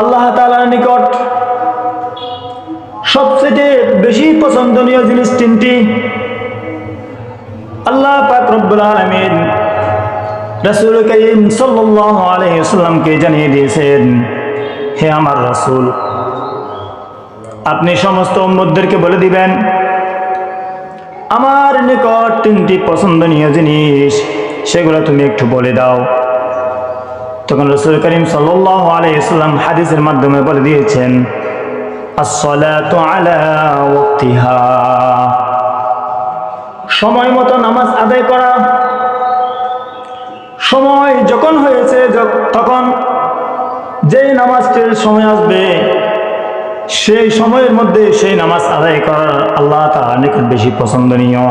আল্লাহ তালার নিকট সবচেয়ে বেশি পছন্দনীয় জিনিস তিনটি। আল্লাহ পাক আলমিন রাসুল করিম আলহিসাল্লামকে জানিয়ে দিয়েছেন, হে আমার রাসূল, আপনি সমস্ত উম্মতদেরকে বলে দিবেন, আমার নিকট তিনটি পছন্দনীয় জিনিস, সেগুলো তুমি একটু বলে দাও। তখন রসুল করিম সাল্লাহ আলাইসাল্লাম হাদিসের মাধ্যমে বলে দিয়েছেন সময় মতো নামাজ আদায় করা। সময় যখন হয়েছে তখন যেই নামাজটির সময় আসবে, সেই সময়ের মধ্যে সেই নামাজ আদায় করার আল্লাহ তাআলা নিকট বেশি পছন্দনীয়।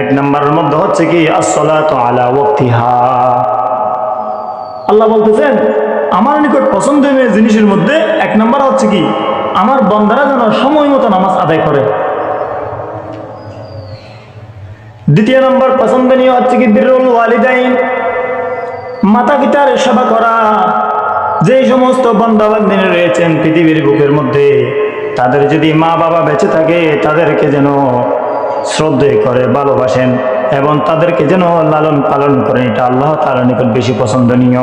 এক নম্বরের মধ্যে হচ্ছে কি, আসসালাতু আলা ওয়াক্তিহা। আল্লাহ বলতেছেন, আমার নিকট পছন্দনীয় জিনিসের মধ্যে এক নম্বর হচ্ছে কি? আমার বন্দারা যেন সময় মতো নামাজ আদায় করে। দ্বিতীয় নম্বর পছন্দনীয় হচ্ছে কি? বিরুল ওয়ালিদাইন, মাতা পিতার সেবা করা। যেই সমস্ত বন্দাবান্দিনী রয়েছেন পৃথিবীর বুকের মধ্যে, তাদের যদি মা বাবা বেঁচে থাকে, তাদেরকে যেন শ্রদ্ধে করে, ভালোবাসেন। এবং তাদেরকে যেন লালন পালন করেন, এটা আল্লাহ তাআলার নিকট বেশি পছন্দনীয়।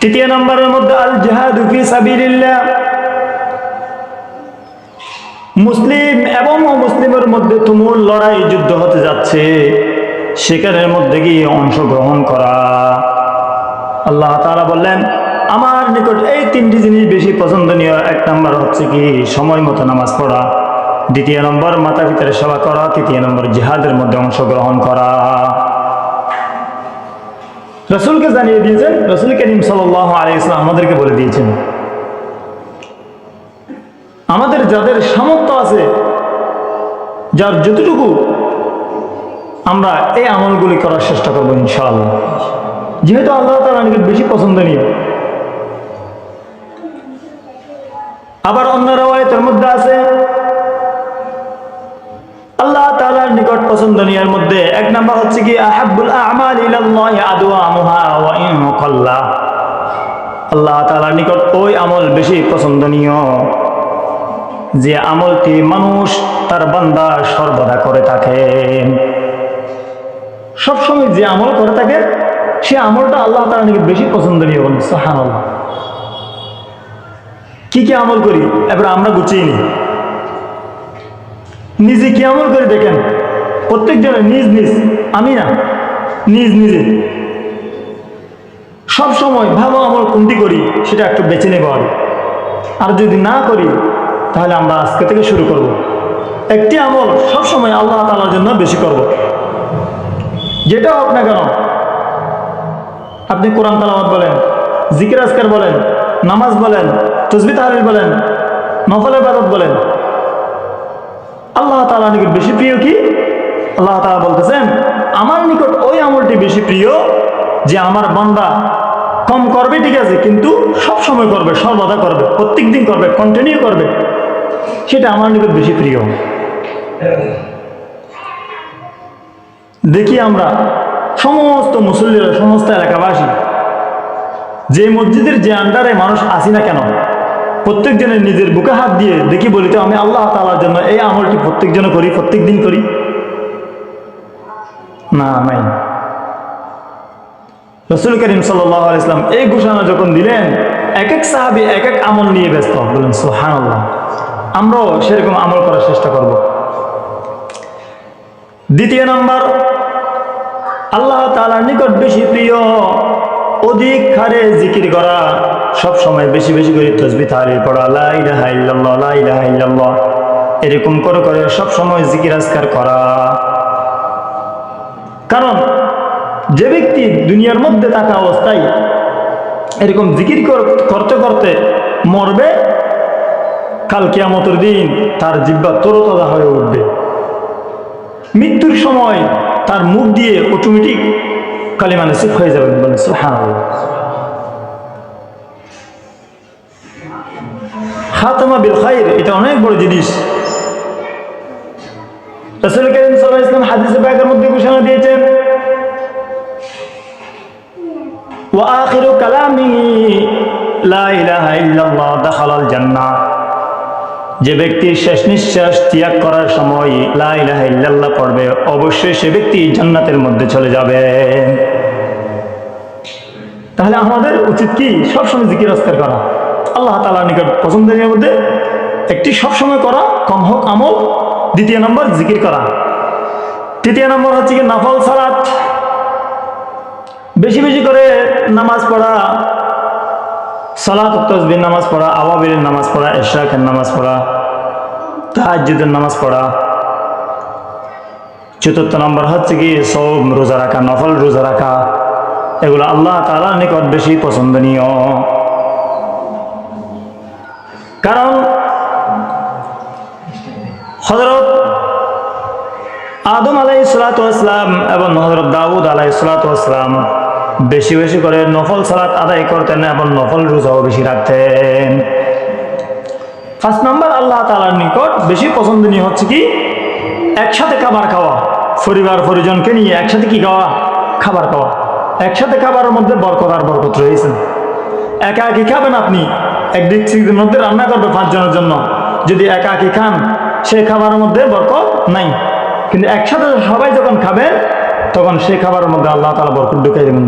তৃতীয় নম্বরের মধ্যে আল জাহাদ ফি মুসলিম এবং অমুসলিমের মধ্যে তুমুল লড়াই, যুদ্ধ হতে যাচ্ছে। সেখানের মধ্যে গিয়ে অংশগ্রহণ করা। আল্লাহ তারা বললেন, আমার নিকট এই তিনটি জিনিস বেশি পছন্দনীয়। এক নম্বর হচ্ছে কি? সময় মতো নামাজ পড়া। দ্বিতীয় নম্বর মাতা পিতার সেবা করা। তৃতীয় নম্বর, জিহাদের মধ্যে অংশগ্রহণ করা। রসুলকে জানিয়ে দিয়েছেন, রসুল করিম সাল্লাহ আলাইসলাম আমাদেরকে বলে দিয়েছেন, আমাদের যাদের সামর্থ্য আছে, যার যতটুকু আমরা এই আমলগুলি করার চেষ্টা করব ইনশাআল্লাহ। যেহেতু আল্লাহ তালা নিকট বেশি পছন্দনীয় আবার অন্য রাওয়ায়তের মধ্যে আছে পছন্দনীয়ের মধ্যে এক নাম্বার হচ্ছে কি, আহাব্বুল আমাল ওয়া ইন কাল্লা আল্লাহ তাআলার নিকট ওই আমল বেশি পছন্দনীয়, যে আমলটি মানুষ তার বান্দা সর্বদা করে থাকে। সবসময় যে আমল করে থাকে, সে আমলটা আল্লাহ তাআলার নিকট বেশি পছন্দনীয় বলুন সুবহানাল্লাহ। কি কি আমল করি? এবার আমরা গুছিয়ে নিই। নিজে কি আমল করে দেখেন? প্রত্যেকজনের নিজ নিজ, আমি না, নিজ নিজে। সব সময় ভালো আমল কোনটি করি, সেটা একটু বেছে নেব আর যদি না করি, তাহলে আমরা আজকে থেকে শুরু করব। একটি আমল সব সময় আল্লাহ তালার জন্য বেশি করব। যেটা হোক না কেন আপনি কোরআন তালামত বলেন, জিকির আজকার বলেন, নামাজ বলেন, তসবি তাহলিল বলেন, নফল ইবাদত বলেন। আল্লাহ তালা নিকট বেশি প্রিয় কি? আল্লাহ তালা বলতেছেন, আমার নিকট ওই আমলটি বেশি প্রিয় যে আমার বান্দা কম করবে, ঠিক আছে, কিন্তু সব সময় করবে, সর্বদা করবে প্রত্যেক দিন করবে কন্টিনিউ করবে। সেটা আমার নিকট বেশি প্রিয়। দেখি আমরা সমস্ত মুসল্লিরা, সমস্ত এলাকাবাসী, যে মসজিদের যে আন্ডারে মানুষ আসি না কেন, প্রত্যেকজনের নিজের বুকে হাত দিয়ে দেখি বলি তো, আমি আল্লাহ তালার জন্য এই আমলটি প্রত্যেকজনে করি প্রত্যেক দিন করি। রসুল করিম সাল্লাহ ইসলাম এই ঘোষণা যখন দিলেন এক এক সাহাবি এক এক আমল নিয়ে ব্যস্ত। সোহান আল্লাহ আমরাও সেরকম আমল করার চেষ্টা করব। দ্বিতীয় নাম্বার, আল্লাহ তালার নিকট বেশি প্রিয়, অধিক হারে জিকির করা সব সময় বেশি বেশি করে তসবি তাহলিল পড়া, লা ইলাহা ইল্লাল্লাহ, লা ইলাহা এরকম করে করে সব সময় জিকির আজকার করা। কারণ যে ব্যক্তি দুনিয়ার মধ্যে থাকা অবস্থায় এরকম জিকির করতে করতে মরবে, কাল কিয়ামতের দিন তার জিব্বা তরতাজা হয়ে উঠবে। মৃত্যুর সময় তার মুখ দিয়ে অটোমেটিক কালিমা নসিব হয়ে যাবে বলে সুবহানাল্লাহ। খাতামা বিল খাইর, এটা অনেক বড় জিনিস। রাসূল করিম সাল্লাল্লাহু আলাইহি ওয়াসাল্লাম হাদিসে পাকের মধ্যে ঘোষণা দিয়েছেন وآخر كلامه لا إله إلا الله دخل الجنة যে ব্যক্তি শেষ নিঃশ্বাস ত্যাগ করার সময় লা ইলাহা ইল্লাল্লাহ পড়বে অবশ্যই সে ব্যক্তি জান্নাতের মধ্যে চলে যাবে তাহলে আমাদের উচিত কি সবসময় জিকির আজকার করা আল্লাহ তালার নিকট পছন্দের মধ্যে একটি সবসময় করা কম হোক আমল দ্বিতীয় নম্বর জিকির করা তৃতীয় নম্বর হচ্ছে কি নফল সালাত। বেশি বেশি করে নামাজ পড়া সালাত তসবির নামাজ পড়া আবাবিলের নামাজ পড়া এশরাকের নামাজ পড়া, তাহাজ্জুদের নামাজ পড়া। চতুর্থ নম্বর হচ্ছে কি সব রোজা রাখা, নফল রোজা রাখা। এগুলো আল্লাহ তালার নিকট বেশি পছন্দনীয়। কারণ হজরত আদম আলাই সালাতাম এবং হজরত দাউদ আলাই সালাতাম বেশি বেশি করে নফল সালাত আদায় করতেন এবং নফল রোজাও বেশি রাখতেন। ফার্স্ট নাম্বার, আল্লাহ তালার নিকট বেশি পছন্দনীয় হচ্ছে কি? একসাথে খাবার খাওয়া। পরিবার পরিজনকে নিয়ে একসাথে কি খাওয়া? খাবার খাওয়া। একসাথে খাবারের মধ্যে বরকত আর বরকত রয়েছে। একা একই খাবেন আপনি? এক ডিস্ট্রিক্টের মধ্যে রান্না করবে পাঁচজনের জন্য। যদি একা একই খান সেই খাবারের মধ্যে বরকত নাই। কিন্তু একসাথে সবাই যখন খাবেন তখন সেই খাবারের মধ্যে আল্লাহ তালা বরকত ঢুকাই দেবেন